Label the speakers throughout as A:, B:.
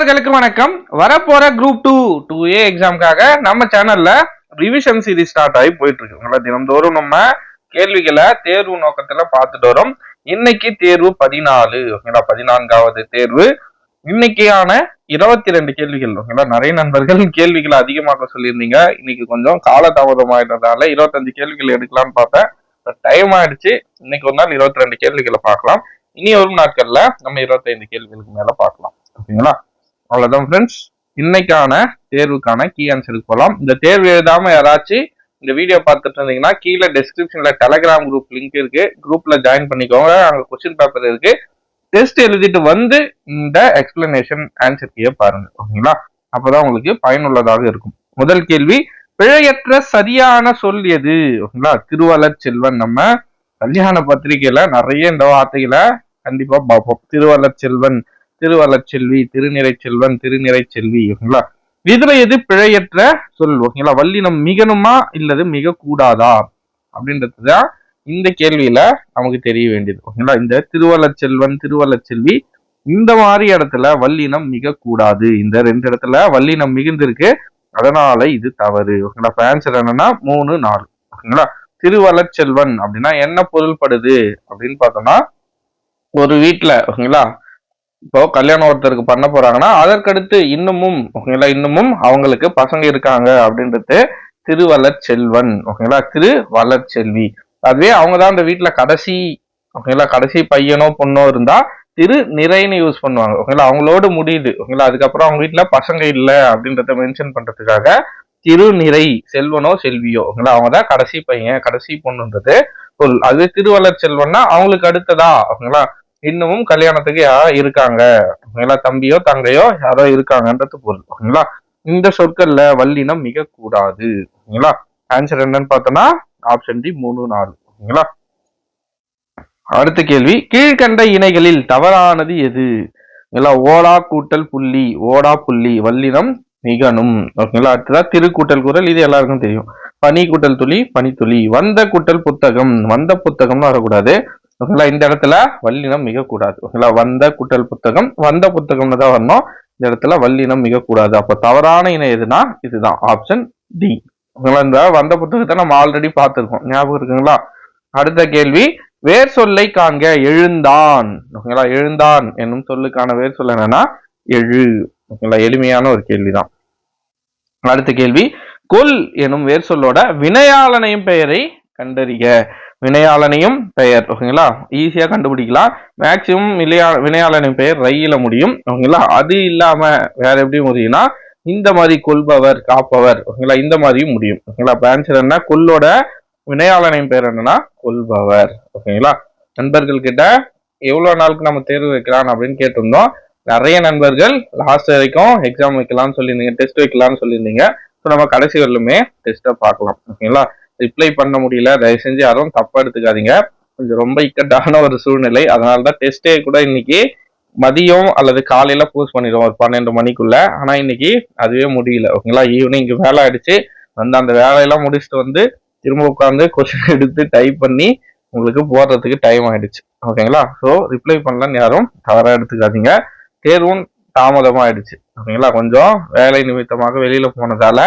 A: நண்பர்களுக்கு வணக்கம். வரப்போற குரூப் டூ டூ ஏ எக்ஸாம்க்காக நம்ம சேனல்ல ரிவிஷன் சீரிஸ் ஸ்டார்ட் ஆகி போயிட்டு இருக்கு தினம்தோறும் தினந்தோறும் நம்ம கேள்விகளை தேர்வு நோக்கத்துல பார்த்துட்டு வரோம். இன்னைக்கு தேர்வு பதினாலு ஓகேங்களா? பதினான்காவது தேர்வு. இன்னைக்கான இருபத்தி ரெண்டு கேள்விகள் ஓகேங்களா? நிறைய நண்பர்கள் கேள்விகளை அதிகமாக சொல்லியிருந்தீங்க. இன்னைக்கு கொஞ்சம் கால காலதாமதமாயிட்டதால இருபத்தஞ்சு கேள்விகள் எடுக்கலாம்னு பார்த்தேன். டைம் ஆயிடுச்சு. இன்னைக்கு ஒரு நாள் இருபத்தி ரெண்டு கேள்விகளை பார்க்கலாம். இனி வரும் நாட்கள்ல நம்ம இருபத்தைந்து கேள்விகளுக்கு மேல பார்க்கலாம். ஓகேங்களா? அவ்வளோதான் ஃப்ரெண்ட்ஸ் இன்னைக்கான தேர்வுக்கான கீ ஆன்சருக்கு போகலாம் இந்த தேர்வு எழுதாம யாராச்சும் இந்த வீடியோ பார்த்துட்டு இருந்தீங்கன்னா கீழே டிஸ்கிரிப்ஷனில் டெலகிராம் குரூப் லிங்க் இருக்கு. குரூப்ல ஜாயின் பண்ணிக்கோங்க. அங்கே கொஸ்டின் பேப்பர் இருக்கு. டெஸ்ட் எழுதிட்டு வந்து இந்த எக்ஸ்பிளனேஷன் ஆன்சர் கீயை பாருங்க. ஓகேங்களா? அப்பதான் உங்களுக்கு பயனுள்ளதாக இருக்கும். முதல் கேள்வி பிழையற்ற சரியான சொல் எது? ஓகேங்களா? திருவள்ளர் செல்வன். நம்ம கல்யாண பத்திரிகையில நிறைய இந்த வார்த்தைகளை கண்டிப்பா பார்ப்போம். திருவள்ளர் செல்வன். திருவள்ளர் திருநிறை செல்வன் திருநிறை செல்வி ஓகேங்களா? இதுல எது பிழையற்ற சொல் ஓகேங்களா? வல்லினம் மிகணுமா இல்லது மிக கூடாதா? அப்படின்றதுதான் இந்த கேள்வியில நமக்கு தெரிய வேண்டியது ஓகேங்களா? இந்த திருவள்ளச்செல்வன் திருவள்ளச்செல்வி இந்த மாதிரி இடத்துல வல்லினம் மிக கூடாது. இந்த ரெண்டு இடத்துல வல்லினம் மிகுந்திருக்கு. அதனால இது தவறு ஓகேங்களா? ஆன்சர் என்னன்னா மூணு நாலு ஓகேங்களா? திருவள்ளச்செல்வன் அப்படின்னா என்ன பொருள்படுது அப்படின்னு பார்த்தோம்னா ஒரு வீட்டுல ஓகேங்களா? இப்போ கல்யாணம் ஒருத்தருக்கு பண்ண போறாங்கன்னா அதற்கடுத்து இன்னமும் ஓகேங்களா இன்னமும் அவங்களுக்கு பசங்க இருக்காங்க அப்படின்றது திருவளர் செல்வன் ஓகேங்களா திரு வளர் செல்வி அதுவே அவங்க தான் அந்த வீட்டுல கடைசி ஓகேங்களா கடைசி பையனோ பொண்ணோ இருந்தா திரு நிறைன்னு யூஸ் பண்ணுவாங்க ஓகேங்களா அவங்களோடு முடியுது ஓகேங்களா அதுக்கப்புறம் அவங்க வீட்டுல பசங்க இல்லை அப்படின்றத மென்ஷன் பண்றதுக்காக திருநிறை செல்வனோ செல்வியோ ஓகேங்களா அவங்க தான் கடைசி பையன் கடைசி பொண்ணுன்றது பொருள் அதுவே திருவள்ளர் செல்வன்னா அவங்களுக்கு அடுத்ததா ஓகேங்களா இன்னமும் கல்யாணத்துக்கு யாரோ இருக்காங்க. ஓகேங்களா தம்பியோ தங்கையோ யாரோ இருக்காங்கன்றது பொருள். ஓகேங்களா? இந்த சொற்கள்ல வல்லினம் மிக கூடாது. ஓகேங்களா? ஆன்சர் என்னன்னு பார்த்தோம்னா ஆப்ஷன் டி மூணு நாலு. ஓகேங்களா? அடுத்த கேள்வி. கீழ்கண்ட இணைகளில் தவறானது எது? ஓகேங்களா? ஓடா கூட்டல் புள்ளி ஓடா புள்ளி வல்லினம் மிகனும். ஓகேங்களா? அடுத்ததா திருக்கூட்டல் குரல் இது எல்லாருக்கும் தெரியும். பனி கூட்டல் துளி பனித்துளி. வந்த கூட்டல் புத்தகம் வந்த புத்தகம்னு வரக்கூடாது. ஓகேங்களா? இந்த இடத்துல வல்லினம் மிகக்கூடாது. ஓகேங்களா? வந்த கூட்டல் புத்தகம் வந்த புத்தகம்னு தான் வரணும். இந்த இடத்துல வல்லினம் மிகக்கூடாது. அப்போ தவறான இனம் எதுனா இதுதான். ஆப்ஷன் டி ஓகேங்களா? இந்த வந்த புத்தகத்தை நம்ம ஆல்ரெடி பார்த்துருக்கோம். ஞாபகம் இருக்குங்களா? அடுத்த கேள்வி. வேர் சொல்லை காண்க எழுந்தான். ஓகேங்களா? எழுந்தான் என்னும் சொல்லுக்கான வேர் சொல்ல என்னன்னா எழு. ஓகேங்களா? எளிமையான ஒரு கேள்விதான். அடுத்த கேள்வி. கொல் எனும் வேர் சொல்லோட வினையாளனையும் பெயரை கண்டறிய வினையாளனையும் பெயர் ஓகேங்களா? ஈஸியாக கண்டுபிடிக்கலாம். மேக்சிமம் விளையா வினையாளனின் பெயர் ரயில முடியும் ஓகேங்களா? அது இல்லாமல் வேற எப்படி முடியும்னா இந்த மாதிரி கொள்பவர் காப்பவர் ஓகேங்களா? இந்த மாதிரியும் முடியும் ஓகேங்களா? ஆன்சர் என்ன? கொல்லோட வினையாளனின் பெயர் என்னன்னா கொள்பவர் ஓகேங்களா? நண்பர்கள் கிட்ட எவ்வளோ நாளுக்கு நம்ம தேர்வு வைக்கலாம் அப்படின்னு கேட்டிருந்தோம். நிறைய நண்பர்கள் லாஸ்ட் வரைக்கும் எக்ஸாம் வைக்கலாம்னு சொல்லியிருந்தீங்க டெஸ்ட் வைக்கலாம்னு சொல்லியிருந்தீங்க. ஸோ நம்ம கடைசி வரலுமே டெஸ்ட்டை பார்க்கலாம் ஓகேங்களா? ரிப்ளை பண்ண முடியல. தயவு செஞ்சு யாரும் தப்பா எடுத்துக்காதீங்க. கொஞ்சம் ரொம்ப இக்கட்டான ஒரு சூழ்நிலை. அதனால தான் டெஸ்ட்டே கூட இன்னைக்கு மதியம் அல்லது காலையில போஸ்ட் பண்ணிடுவோம். ஒரு பன்னெண்டு மணிக்குள்ள. ஆனா இன்னைக்கு அதுவே முடியல. ஓகேங்களா? ஈவினிங் வேலை ஆயிடுச்சு. வந்து அந்த வேலையெல்லாம் முடிச்சுட்டு வந்து திரும்ப உட்காந்து கொஸ்டின் எடுத்து டைப் பண்ணி உங்களுக்கு போடுறதுக்கு டைம் ஆயிடுச்சு. ஓகேங்களா? ஸோ ரிப்ளை பண்ணலன்னு யாரும் தவறாக எடுத்துக்காதீங்க. தேர்வும் தாமதமாக ஆயிடுச்சு ஓகேங்களா? கொஞ்சம் வேலை நிமித்தமாக வெளியில போனதால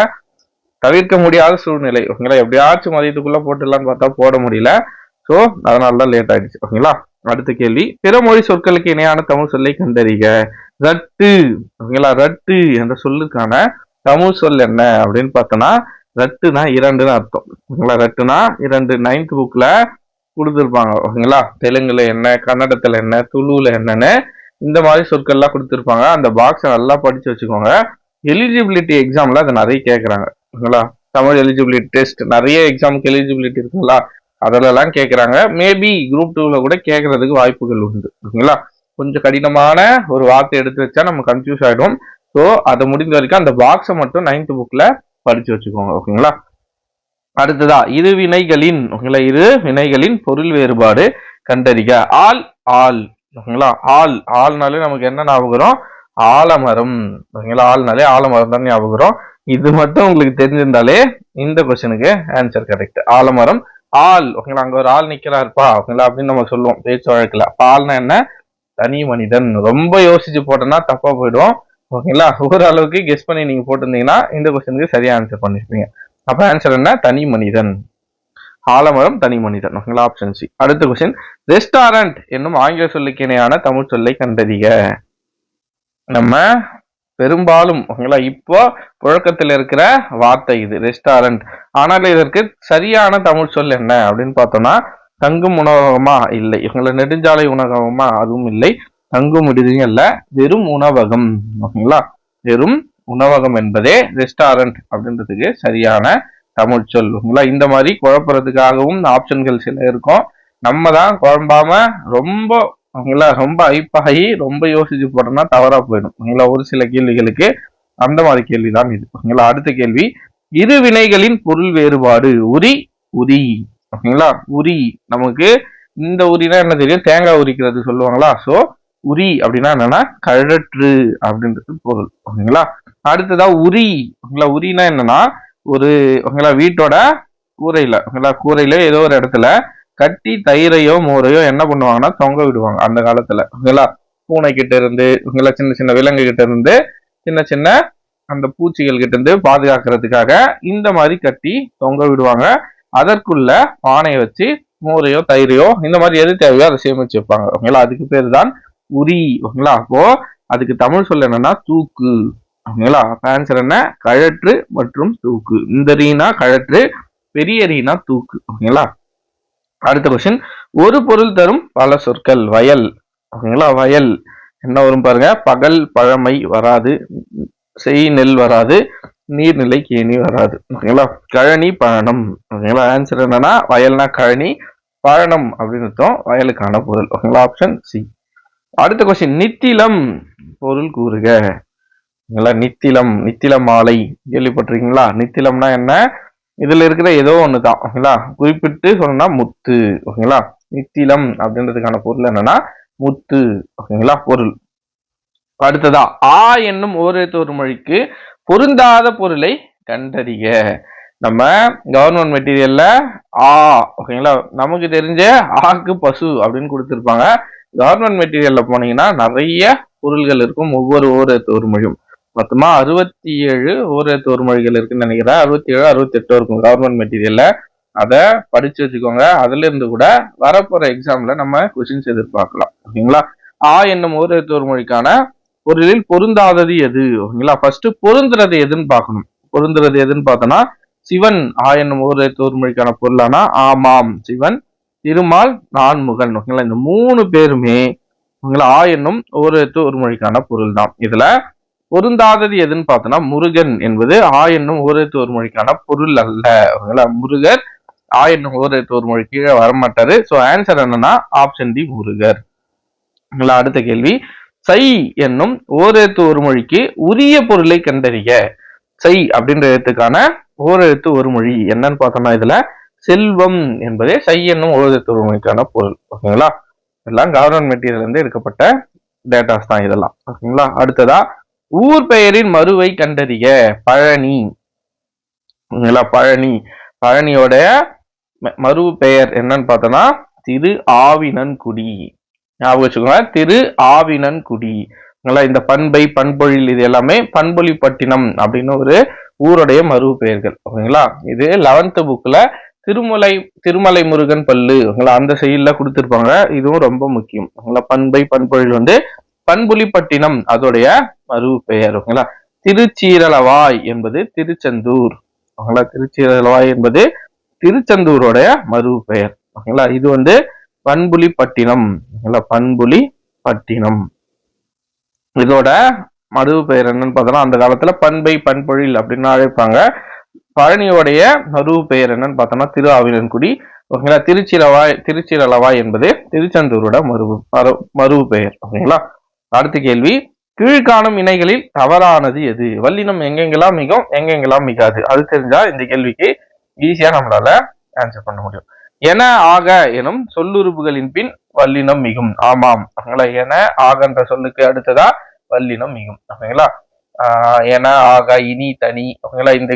A: தவிர்க்க முடியாத சூழ்நிலை. ஓகேங்களா? எப்படியாச்சும் மதியத்துக்குள்ள போட்டுடலான்னு பார்த்தா போட முடியல. ஸோ அதனால தான் லேட் ஆயிடுச்சு. ஓகேங்களா? அடுத்த கேள்வி. பிற மொழி சொற்களுக்கு இணையான தமிழ் சொல்லை கண்டறிக. ரட்டு. ஓகேங்களா? ரட்டு என்ற சொல்லுக்கான தமிழ் சொல் என்ன அப்படின்னு பார்த்தோம்னா ரட்டுனா இரண்டுன்னு அர்த்தம். ஓகேங்களா? ரட்டுனா இரண்டு. நைன்த் புக்ல கொடுத்துருப்பாங்க. ஓகேங்களா? தெலுங்குல என்ன கன்னடத்துல என்ன துளுவில் என்னன்னு இந்த மாதிரி சொற்கள்லாம் கொடுத்துருப்பாங்க. அந்த பாக்ஸை நல்லா படிச்சு வச்சுக்கோங்க. எலிஜிபிலிட்டி எக்ஸாம்ல அதை நிறைய கேட்குறாங்க ஓகேங்களா தமிழ் எலிஜிபிலிட்டி டெஸ்ட் நிறைய எக்ஸாமுக்கு எலிஜிபிலிட்டி இருக்குங்களா? அதிலெல்லாம் கேட்குறாங்க மேபி குரூப் டூவில் கூட கேட்குறதுக்கு வாய்ப்புகள் உண்டு. ஓகேங்களா? கொஞ்சம் கடினமான ஒரு வார்த்தை எடுத்து வச்சா நம்ம கன்ஃபியூஸ் ஆகிடும் ஸோ அதை முடிந்த வரைக்கும் அந்த பாக்ஸை மட்டும் நைன்த் புக்கில் படித்து வச்சுக்கோங்க. ஓகேங்களா? அடுத்ததா இரு வினைகளின் ஓகேங்களா? இரு வினைகளின் பொருள் வேறுபாடு கண்டறிக. ஆல் ஆல் ஓகேங்களா? ஆல் ஆள்னாலே நமக்கு என்ன ஞாபகம் ஆலமரம். ஓகேங்களா? ஆள்னாலே ஆலமரம் தான் ஞாபகம் இது மட்டும் உங்களுக்கு தெரிஞ்சிருந்தாலே இந்த கொஸ்டினுக்கு ஆன்சர் கரெக்ட் ஆலமரம் ஆள். ஓகேங்களா? அங்க ஒரு ஆள் நிக்கிறாருப்பா. ஓகேங்களா? அப்படின்னு நம்ம சொல்லுவோம். பேச்சு வழக்கில். அப்ப ஆள்னா என்ன? தனி மனிதன். ரொம்ப யோசிச்சு போட்டோம்னா தப்பா போயிடும். ஓகேங்களா? ஓரளவுக்கு கெஸ் பண்ணி நீங்க போட்டிருந்தீங்கன்னா இந்த கொஸ்டினுக்கு சரியா ஆன்சர் பண்ணிருப்பீங்க. அப்ப ஆன்சர் என்ன? தனி மனிதன். ஆலமரம் தனி மனிதன். ஓகேங்களா? ஆப்ஷன் சி அடுத்த கொஸ்டின் ரெஸ்டாரண்ட் என்னும் ஆங்கில சொல்லுக்கு இணையான தமிழ் சொல்லை கண்டறிக. நம்ம பெரும்பாலும் ஓகேங்களா இப்போ புழக்கத்தில் இருக்கிற வார்த்தை இது ரெஸ்டாரண்ட் ஆனால் இதற்கு சரியான தமிழ் சொல் என்ன அப்படின்னு பார்த்தோம்னா தங்கும் உணவகமா இல்லை. இவங்கள நெடுஞ்சாலை உணவகமா அதுவும் இல்லை. தங்கும் விடுதியும் அல்ல வெறும் உணவகம் ஓகேங்களா. வெறும் உணவகம் என்பதே ரெஸ்டாரண்ட் அப்படின்றதுக்கு சரியான தமிழ் சொல் ஓகேங்களா. இந்த மாதிரி குழப்புறதுக்காகவும் ஆப்ஷன்கள் சில இருக்கும். நம்ம தான் குழம்பாம ரொம்ப ஓகேங்களா? ரொம்ப ஐப்பாகி ரொம்ப யோசிச்சு போட்டோம்னா தவறா போயிடும். ஓகேங்களா? ஒரு சில கேள்விகளுக்கு அந்த மாதிரி கேள்விதான் இது. ஓகேங்களா? அடுத்த கேள்வி. இரு வினைகளின் பொருள் வேறுபாடு. உரி உரி. ஓகேங்களா? உரி. நமக்கு இந்த உரினா என்ன தெரியும்? தேங்காய் உரிக்கிறது சொல்லுவாங்களா? ஸோ உரி அப்படின்னா என்னன்னா கழற்று அப்படின்றது பொருள். ஓகேங்களா? அடுத்ததா உரி. ஓகேங்களா? உரினா என்னன்னா ஒரு ஓகேங்களா? வீட்டோட கூரையில ஓகேங்களா? கூரையில ஏதோ ஒரு இடத்துல கட்டி தயிரையோ மோரையோ என்ன பண்ணுவாங்கன்னா தொங்க விடுவாங்க. அந்த காலத்துல. ஓகேங்களா? பூனை கிட்ட இருந்து ஓகேங்களா? சின்ன சின்ன விலங்கு கிட்ட இருந்து சின்ன சின்ன அந்த பூச்சிகள் கிட்ட இருந்து பாதுகாக்கிறதுக்காக இந்த மாதிரி கட்டி தொங்க விடுவாங்க. அதற்குள்ள பானையை வச்சு மோரையோ தயிரையோ இந்த மாதிரி எது தேவையோ அதை சேமிச்சு வைப்பாங்க. ஓகேங்களா? அதுக்கு பேர் தான் உரி. ஓகேங்களா? அப்போ அதுக்கு தமிழ் சொல்ல என்னன்னா தூக்கு. ஓகேங்களா? ஆன்சர் என்ன? கழற்று மற்றும் தூக்கு. இந்த ரீனா கழற்று பெரிய ரீனா தூக்கு. ஓகேங்களா? அடுத்த கொஸ்டின் ஒரு பொருள் தரும் பல சொற்கள். வயல். ஓகேங்களா? வயல். என்ன வரும் பாருங்க? பகல் பழமை வராது. செய் நெல் வராது. நீர்நிலை கேணி வராது. ஓகேங்களா? கழனி பழனம். ஓகேங்களா? ஆன்சர் என்னன்னா வயல்னா கழனி பழனம் அப்படின்னு அர்த்தம். வயலுக்கான பொருள். ஓகேங்களா? ஆப்ஷன் சி அடுத்த கொஸ்டின் நித்திலம். பொருள் கூறுக. ஓகேங்களா? நித்திலம். நித்தில மாலை கேள்விப்பட்டிருக்கீங்களா? நித்திலம்னா என்ன? இதில் இருக்கிற ஏதோ ஒன்று தான் ஓகேங்களா? குறிப்பிட்டு சொன்னா முத்து ஓகேங்களா? நித்திலம் அப்படின்றதுக்கான பொருள் என்னன்னா முத்து ஓகேங்களா? பொருள். அடுத்ததா ஆ என்னும் ஓரெழுத்து ஒரு மொழிக்கு பொருந்தாத பொருளை கண்டறிய நம்ம கவர்மெண்ட் மெட்டீரியல்ல ஆ ஓகேங்களா? நமக்கு தெரிஞ்ச ஆக்கு பசு அப்படின்னு கொடுத்துருப்பாங்க. கவர்மெண்ட் மெட்டீரியல்ல போனீங்கன்னா நிறைய பொருள்கள் இருக்கும் ஒவ்வொரு ஓரெழுத்து ஒரு மொழியும். மொத்தமா அறுபத்தி ஏழு ஓரெழுத்து ஒரு மொழிகள் இருக்குன்னு நினைக்கிறேன். அறுபத்தி ஏழு அறுபத்தி எட்டு இருக்கும் கவர்மெண்ட் மெட்டீரியல்ல அதை படிச்சு வச்சுக்கோங்க. அதுல இருந்து கூட வரப்போற எக்ஸாம்ல நம்ம கொஸ்டின்ஸ் எதிர்பார்க்கலாம். ஓகேங்களா? ஆ என்னும் ஓரெழுத்து ஒரு மொழிக்கான பொருளில் பொருந்தாதது எது? ஓகேங்களா? ஃபர்ஸ்ட் பொருந்துறது எதுன்னு பார்க்கணும். பொருந்துறது எதுன்னு பார்த்தோம்னா சிவன் ஆ என்னும் ஓரெழுத்து ஒரு மொழிக்கான பொருளானா? ஆமாம் சிவன். திருமால் நான்முகன். ஓகேங்களா? இந்த மூணு பேருமே ஓகேங்களா? ஆ என்னும் ஓரத்து ஒரு மொழிக்கான பொருள் தான் இதுல பொருந்தாதது எதுன்னு பார்த்தோம்னா முருகன் என்பது ஆ என்னும் ஓரெழுத்து ஒரு மொழிக்கான பொருள் அல்ல. ஓகேங்களா? முருகர் ஆ என்னும் ஓரெழுத்து ஒரு மொழி கீழே வரமாட்டாரு. ஸோ ஆன்சர் என்னன்னா ஆப்ஷன் டி முருகர். ஓகேங்களா? அடுத்த கேள்வி. சை என்னும் ஓரெழுத்து ஒரு மொழிக்கு உரிய பொருளை கண்டறிய. சை அப்படின்ற எழுத்துக்கான ஓரெழுத்து ஒரு மொழி என்னன்னு பார்த்தோம்னா இதுல செல்வம் என்பதே சை என்னும் ஓரெழுத்து ஒரு மொழிக்கான பொருள். ஓகேங்களா? எல்லாம் கவர்மெண்ட் மெட்டீரியல் இருந்து எடுக்கப்பட்ட டேட்டாஸ் தான் இதெல்லாம். ஓகேங்களா? அடுத்ததா ஊர் பெயரின் மறுவை கண்டறிய பழனி. பழனி. பழனியோட ம- மறு பெயர் என்னன்னு பார்த்தோம்னா திரு ஆவினன்குடி. ஞாபகம் வச்சுக்கோங்க திரு ஆவினன்குடி. இந்த பண்பை பண்பொழில் இது எல்லாமே பண்பொழிப்பட்டினம் அப்படின்னு ஒரு ஊருடைய மறு பெயர்கள். ஓகேங்களா? இது லெவன்த் புக்ல திருமலை திருமலை முருகன் பல்லு. அந்த செயலில் கொடுத்துருப்பாங்க. இதுவும் ரொம்ப முக்கியம். பண்பை பண்பொழில் வந்து பண்புலிப்பட்டினம் அதோடைய மறு பெயர் ஓகேங்களா? திருச்சீரலவாய் என்பது திருச்செந்தூர். ஓகேங்களா? திருச்சீரலவாய் என்பது திருச்செந்தூரோடைய மறு பெயர் ஓகேங்களா? இது வந்து பண்புலிப்பட்டினம் ஓகேங்களா? பண்புலி பட்டினம் இதோட மறு பெயர் என்னன்னு பார்த்தோம்னா அந்த காலத்துல பண்பை பண்பொழில் அப்படின்னு அழைப்பாங்க. பழனியோடைய மறு பெயர் என்னன்னு பார்த்தோம்னா திரு ஆவினன்குடி ஓகேங்களா? திருச்சிரவாய் திருச்சிரலவாய் என்பது திருச்செந்தூரோட மறு மறு- மறு பெயர் ஓகேங்களா? அடுத்த கேள்வி கீழ்காணும் இணைகளில் தவறானது எது? வல்லினம் எங்கெங்கெல்லாம் மிகும் எங்கெங்கெல்லாம் மிகாது? அது தெரிஞ்சா இந்த கேள்விக்கு ஈஸியா நம்மளால ஆன்சர் பண்ண முடியும். என ஆக எனும் சொல்லுறுப்புகளின் பின் வல்லினம் மிகும். ஆமாம். ஓகேங்களா என ஆகன்ற சொல்லுக்கு அடுத்ததா வல்லினம் மிகும். ஓகேங்களா ஆஹ் என ஆக இனி தனி. ஓகேங்களா இந்த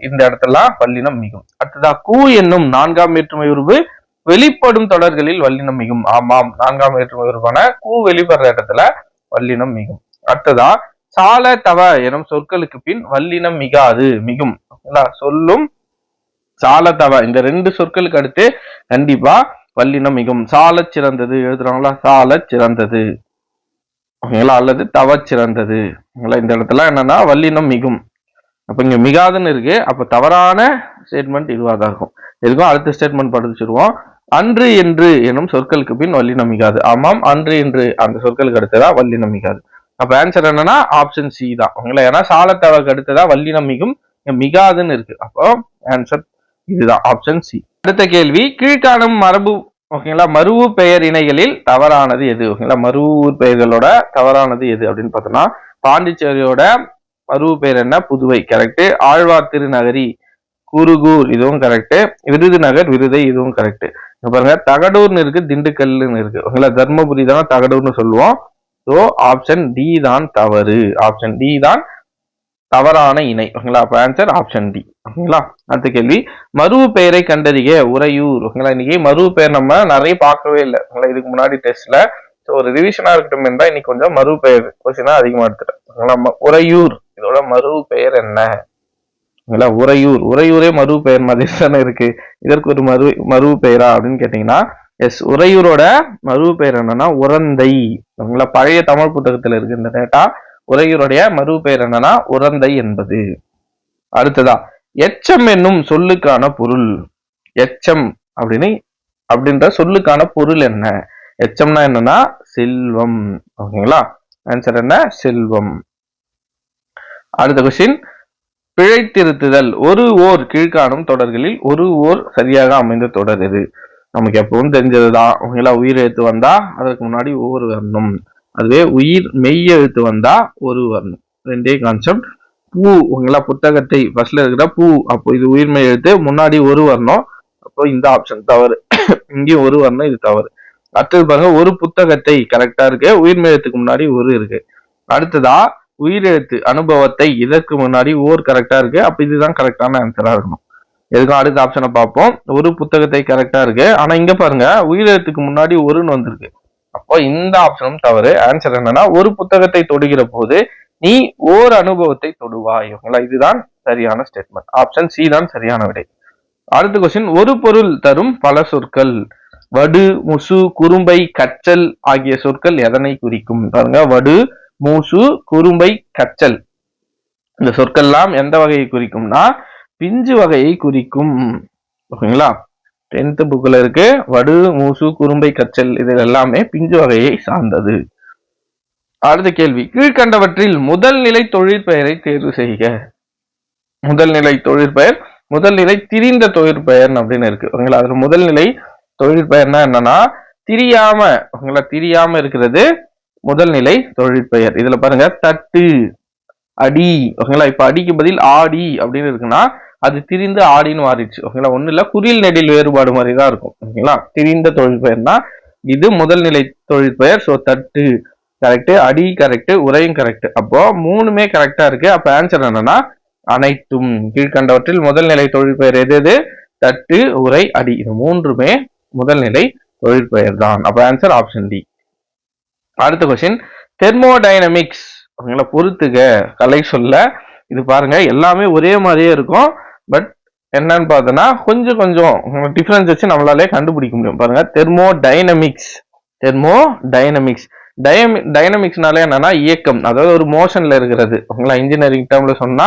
A: இந்த இடத்துலாம் வல்லினம் மிகும். அடுத்ததா கூ என்னும் நான்காம் வேற்றுமை உருவு வெளிப்படும் தொடர்களில் வல்லினம் மிகும். ஆமாம். நான்காம் வேற்றுமை உருவான கூ வெளிப்படுற இடத்துல வல்லினம் மிகும். அடுத்ததா சால தவ எனும் சொற்களுக்கு பின் வல்லினம் மிகாது மிகும். ஓகேங்களா? சொல்லும் சால தவ. இந்த ரெண்டு சொற்களுக்கு அடுத்து கண்டிப்பா வல்லினம் மிகும். சால சிறந்தது எழுதுறாங்களா? சால சிறந்தது. ஓகேங்களா? அல்லது தவ சிறந்தது. இந்த இடத்துல என்னன்னா வல்லினம் மிகும். அப்ப இங்க மிகாதுன்னு இருக்கு. அப்ப தவறான ஸ்டேட்மெண்ட் இதுவாக தான் இருக்கும். இதுக்கும் அடுத்த ஸ்டேட்மெண்ட் படிச்சிருவோம். அன்று என்று எனும் சொற்களுக்கு பின் வள்ளி மிகாது ஆமாம் அன்று என்று அந்த சொற்களுக்கு அடுத்ததா வள்ளி நம்பிக்காது. அப்ப ஆன்சர் என்னன்னா ஆப்ஷன் சி தான். உங்களை ஏன்னா சாலத்தவருக்கு அடுத்ததா வள்ளி நம்பிக்கும் மிகாதுன்னு இருக்கு. அப்போ ஆன்சர் இதுதான் ஆப்ஷன் சி அடுத்த கேள்வி கீழ்காணும் மரபு ஓகேங்களா? மருவு பெயர் இணைகளில் தவறானது எது? ஓகேங்களா? மருவூர் பெயர்களோட தவறானது எது அப்படின்னு பார்த்தோம்னா பாண்டிச்சேரியோட மருவு பெயர் என்ன? புதுவை கரெக்டு ஆழ்வார் திருநகரி குருகூர் இதுவும் கரெக்டு விருதுநகர் விருதை இதுவும் கரெக்ட் பாருங்க தகடூர்னு இருக்கு திண்டுக்கல்னு இருக்கு. ஓகேங்களா? தர்மபுரி தான் தகடூர்னு சொல்லுவோம். ஸோ ஆப்ஷன் டி தான் தவறு. ஆப்ஷன் டி தான் தவறான இணை. ஓகேங்களா? அப்போ ஆன்சர் ஆப்ஷன் டி ஓகேங்களா? அடுத்த கேள்வி. மருவு பெயரை கண்டறிய உறையூர். ஓகேங்களா? இன்னைக்கு மருவு பெயர் நம்ம நிறைய பார்க்கவே இல்லை. ஓகேங்களா? இதுக்கு முன்னாடி டெஸ்ட்ல ஸோ ஒரு ரிவிஷனா இருக்கட்டும் இருந்தால் இன்னைக்கு கொஞ்சம் மருவு பெயர் கொஸ்டினா அதிகமாக எடுத்துட்டேன். ஓகேங்களா? உறையூர். இதோட மருவு பெயர் என்ன? உறையூர். உறையூரே மருவு பெயர் மாதிரி தானே இருக்கு. இதற்கு ஒரு மறு மருவு பெயரா அப்படின்னு கேட்டீங்கன்னா எஸ் உறையூரோட மருவு பெயர் என்னன்னா உரந்தை. ஓகேங்களா பழைய தமிழ் புத்தகத்துல இருக்கு இந்த டேட்டா உறையூருடைய மருவு பெயர் என்னன்னா உரந்தை என்பது. அடுத்ததா எச்சம் என்னும் சொல்லுக்கான பொருள். எச்சம் அப்படின்னு அப்படின்ற சொல்லுக்கான பொருள் என்ன? எச்சம்னா என்னன்னா செல்வம். ஓகேங்களா? ஆன்சர் என்ன? செல்வம். அடுத்த கொஸ்டின் பிழைத்திருத்துதல். ஒரு ஓர் கீழ்காணும் தொடர்களில் ஒரு ஓர் சரியாக அமைந்த தொடர் எது? நமக்கு எப்பவும் தெரிஞ்சதுதான். ஓகேங்களா உயிர் எழுத்து வந்தா அதற்கு முன்னாடி ஓர் வரணும். அதுவே உயிர் மெய் எழுத்து வந்தா ஒரு வரணும். ரெண்டே கான்செப்ட் பூ ஓகேங்களா புத்தகத்தை ஃபர்ஸ்ட்ல இருக்கிற பூ அப்போ இது உயிர்மை எழுத்து முன்னாடி ஒரு வரணும். அப்போ இந்த ஆப்ஷன் தவறு. இங்கேயும் ஒரு வரணும் இது தவறு. அடுத்தது பாருங்க ஒரு புத்தகத்தை கரெக்டா இருக்கு. உயிர்மெய் எழுத்துக்கு முன்னாடி ஒரு இருக்கு. அடுத்ததா உயிரெழுத்து அனுபவத்தை இதற்கு முன்னாடி ஓர் கரெக்டா இருக்கு. அப்ப இதுதான் கரெக்டான ஆன்சரா இருக்கணும். எதுக்கும் அடுத்த ஆப்ஷனை பார்ப்போம். ஒரு புத்தகத்தை கரெக்டா இருக்கு. ஆனா இங்க பாருங்க உயிரெழுத்துக்கு முன்னாடி ஒருன்னு வந்திருக்கு. அப்போ இந்த ஆப்ஷனும் தவறு. ஆன்சர் என்னன்னா ஒரு புத்தகத்தை தொடுகிற போது நீ ஓர் அனுபவத்தை தொடுவாய். ஓகேங்களா இதுதான் சரியான ஸ்டேட்மெண்ட் ஆப்ஷன் சி தான் சரியான விடை. அடுத்த கொஸ்டின் ஒரு பொருள் தரும் பல சொற்கள். வடு முசு குறும்பை கச்சல் ஆகிய சொற்கள் எதனை குறிக்கும்? பாருங்க வடு மூசு குறும்பை கச்சல் இந்த சொற்கள்லாம் எந்த வகையை குறிக்கும்னா பிஞ்சு வகையை குறிக்கும். ஓகேங்களா? டென்த் புக்கில் இருக்கு. வடு மூசு குறும்பை கச்சல் இது எல்லாமே பிஞ்சு வகையை சார்ந்தது. அடுத்த கேள்வி. கீழ்கண்டவற்றில் முதல் நிலை தொழிற்பெயரை தேர்வு செய்க. முதல் நிலை தொழிற்பெயர் முதல் நிலை திரிந்த தொழிற்பெயர் அப்படின்னு இருக்கு. ஓகேங்களா? அதுல முதல் நிலை தொழிற்பெயர்னா என்னன்னா திரியாம ஓகேங்களா? திரியாம இருக்கிறது முதல் நிலை தொழிற்பெயர் இதுல பாருங்க தட்டு அடி ஓகேங்களா? இப்ப அடிக்கு பதில் ஆடி அப்படின்னு இருக்குன்னா அது திரிந்து ஆடின்னு மாறிடுச்சு. ஓகேங்களா? ஒண்ணு இல்ல குறில் நெடில் வேறுபாடு மாதிரி தான் இருக்கும். ஓகேங்களா? திரிந்த தொழிற்பெயர்னா இது முதல் நிலை தொழிற்பெயர் சோ தட்டு கரெக்ட் அடி கரெக்ட் உரையும் கரெக்ட் அப்போ மூணுமே கரெக்டா இருக்கு. அப்ப ஆன்சர் என்னன்னா அனைத்தும். கீழ்கண்டவற்றில் முதல் நிலை தொழிற்பெயர் எது எது? தட்டு உரை அடி. இது மூன்றுமே முதல் நிலை தொழிற்பெயர் தான் அப்ப ஆன்சர் ஆப்ஷன் டி அடுத்த கொஸ்டின் தெர்மோடைனமிக்ஸ் அவங்கள பொறுத்துக. கலை சொல்ல. இது பாருங்க எல்லாமே ஒரே மாதிரியே இருக்கும். பட் என்னன்னு பார்த்தோன்னா கொஞ்சம் கொஞ்சம் டிஃப்ரென்ஸ் வச்சு நம்மளாலே கண்டுபிடிக்க முடியும். பாருங்க தெர்மோ டைனமிக்ஸ் தெர்மோ டைனமிக்ஸ் டயமி டைனமிக்ஸ்னாலே என்னன்னா இயக்கம். அதாவது ஒரு மோஷன்ல இருக்கிறது. உங்களா இன்ஜினியரிங் டேர்ம்ல சொன்னா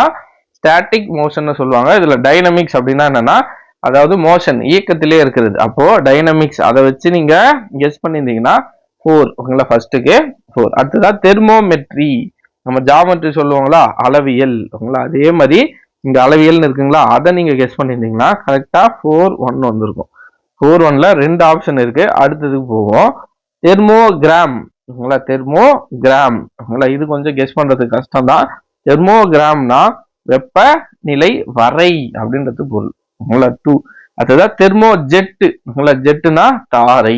A: ஸ்டாட்டிக் மோஷன் சொல்லுவாங்க. இதுல டைனமிக்ஸ் அப்படின்னா என்னன்னா அதாவது மோஷன் இயக்கத்திலே இருக்கிறது. அப்போ டைனமிக்ஸ் அதை வச்சு நீங்க கெஸ் பண்ணியிருந்தீங்கன்னா ஃபோர் ஓகேங்களா? ஃபர்ஸ்ட்டுக்கு ஃபோர் அடுத்ததான் தெர்மோமெட்ரி நம்ம ஜாமெட்ரி சொல்லுவாங்களா? அளவியல். ஓகேங்களா? அதே மாதிரி இந்த அளவியல்னு இருக்குங்களா? அதை நீங்கள் கெஸ் பண்ணியிருந்தீங்கன்னா கரெக்டாக ஃபோர் ஒன் வந்திருக்கும். ஃபோர் ஒன்ல ரெண்டு ஆப்ஷன் இருக்கு. அடுத்ததுக்கு போவோம். தெர்மோகிராம் ஓகேங்களா? தெர்மோகிராம் ஓகேங்களா? இது கொஞ்சம் கெஸ் பண்ணுறது கஷ்டம் தான் தெர்மோகிராம்னா வெப்பநிலை வரை அப்படின்றது பொருள். ஓகேங்களா? டூ அடுத்ததான் தெர்மோ ஜெட்டு ஓகேங்களா? ஜெட்டுனா தாரை.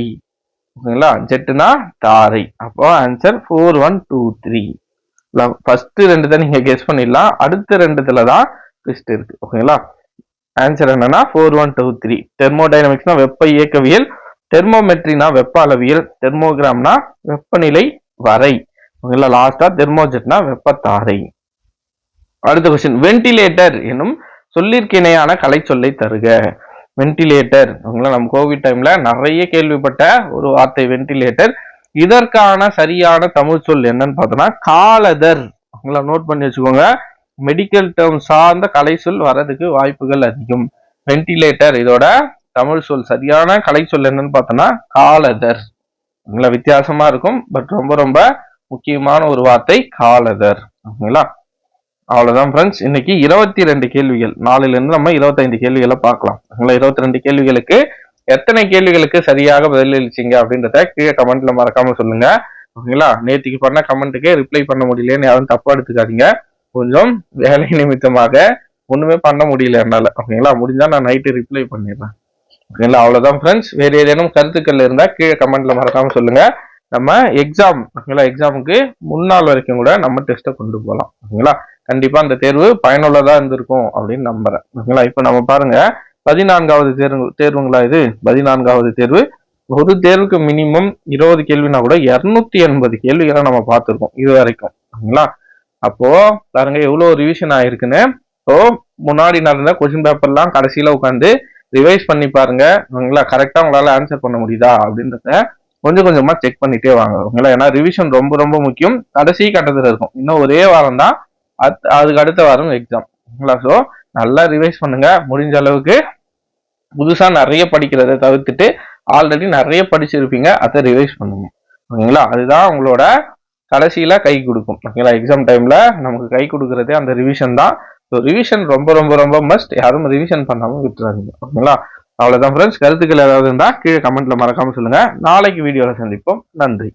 A: ஓகேங்களா ஜெட்டுனா தாரை. அப்போ answer four one two three first ரெண்டு தான் நீங்க கெஸ் பண்ணிடலாம். அடுத்த ரெண்டுத்துல தான் ட்விஸ்ட் இருக்கு. ஓகேங்களா? ஆன்சர் என்னன்னா ஃபோர் ஒன் டூ த்ரீ தெர்மோடைனமிக்ஸ்னா வெப்ப இயக்கவியல் தெர்மோமெட்ரினா வெப்ப அளவியல் தெர்மோகிராம்னா வெப்பநிலை வரை. ஓகேங்களா? லாஸ்டா தெர்மோஜெட்னா வெப்பத்தாரை அடுத்த கொஸ்டின் வென்டிலேட்டர் என்னும் சொல்லிற்கு இணையான கலை சொல்லை தருக. வென்டிலேட்டர் ஓகேங்களா நம்ம கோவிட் டைம்ல நிறைய கேள்விப்பட்ட ஒரு வார்த்தை வென்டிலேட்டர் இதற்கான சரியான தமிழ் சொல் என்னன்னு பார்த்தோம்னா காலதர். உங்களை நோட் பண்ணி வச்சுக்கோங்க. மெடிக்கல் டேர்ம் சார்ந்த கலை சொல் வரதுக்கு வாய்ப்புகள் அதிகம். வென்டிலேட்டர் இதோட தமிழ் சொல். சரியான கலை சொல் என்னன்னு பார்த்தோம்னா காலதர். உங்களை வித்தியாசமா இருக்கும் பட் ரொம்ப ரொம்ப முக்கியமான ஒரு வார்த்தை காலதர். ஓகேங்களா? அவ்வளவுதான் ஃப்ரெண்ட்ஸ் இன்னைக்கு இருபத்தி ரெண்டு கேள்விகள். நாலுலேருந்து நம்ம இருபத்தைந்து கேள்விகளை பார்க்கலாம். உங்களை இருபத்தி ரெண்டு கேள்விகளுக்கு எத்தனை கேள்விகளுக்கு சரியாக பதிலளிச்சிங்க அப்படின்றத கீழே கமெண்ட்ல மறக்காம சொல்லுங்க. ஓகேங்களா? நேற்றுக்கு பண்ண கமெண்ட்டுக்கே ரிப்ளை பண்ண முடியலன்னு யாரும் தப்பா எடுத்துக்காதீங்க. கொஞ்சம் வேலை நிமித்தமாக ஒண்ணுமே பண்ண முடியல என்னால. ஓகேங்களா? முடிஞ்சா நான் நைட்டு ரிப்ளை பண்ணிடுறேன். ஓகேங்களா? அவ்வளவுதான் ஃப்ரெண்ட்ஸ் வேற ஏதேனும் கருத்துக்கள் இருந்தா கீழே கமெண்ட்ல மறக்காம சொல்லுங்க. நம்ம எக்ஸாம் ஓகேங்களா? எக்ஸாமுக்கு முன்னாள் வரைக்கும் கூட நம்ம டெஸ்ட்டை கொண்டு போகலாம். ஓகேங்களா? கண்டிப்பா அந்த தேர்வு பயனுள்ளதா இருந்திருக்கும் அப்படின்னு நம்புறேன். ஓகேங்களா? இப்போ நம்ம பாருங்க பதினான்காவது தேர்வு தேர்வுங்களா இது? பதினான்காவது தேர்வு. ஒரு தேர்வுக்கு மினிமம் இருபது கேள்வினா கூட இருநூத்தி எண்பது கேள்விகளை நம்ம பார்த்துருக்கோம் இது வரைக்கும். ஓகேங்களா? அப்போ பாருங்க எவ்வளவு ரிவிஷன் ஆயிருக்குன்னு. ஸோ முன்னாடி நடந்த கொஸ்டின் பேப்பர்லாம் கடைசியில உட்காந்து ரிவைஸ் பண்ணி பாருங்க. ஓகேங்களா? கரெக்டா உங்களால ஆன்சர் பண்ண முடியுதா அப்படின்றத கொஞ்சம் கொஞ்சமா செக் பண்ணிட்டே வாங்க. ஓகேங்களா? ஏன்னா ரிவிஷன் ரொம்ப ரொம்ப முக்கியம். கடைசி கட்டத்துல இருக்கும். இன்னும் ஒரே வாரம் தான் அதுக்கு அடுத்த வாரம் எக்ஸாம் ஓகேங்களா? ஸோ நல்லா ரிவைஸ் பண்ணுங்க. முடிஞ்ச அளவுக்கு புதுசாக நிறைய படிக்கிறத தவிர்த்துட்டு ஆல்ரெடி நிறைய படிச்சிருப்பீங்க. அதை ரிவைஸ் பண்ணுங்க. ஓகேங்களா? அதுதான் உங்களோட கடைசியில் கை கொடுக்கும். ஓகேங்களா? எக்ஸாம் டைமில் நமக்கு கை கொடுக்குறதே அந்த ரிவிஷன் தான். ஸோ ரிவிஷன் ரொம்ப ரொம்ப ரொம்ப மஸ்ட் யாரும் ரிவிஷன் பண்ணாமல் விட்டுறாதீங்க. ஓகேங்களா? அவ்வளோதான் ஃப்ரெண்ட்ஸ் கருத்துக்கள் ஏதாவது இருந்தால் கீழே கமெண்ட்டில் மறக்காமல் சொல்லுங்கள் நாளைக்கு வீடியோவில் சந்திப்போம். நன்றி.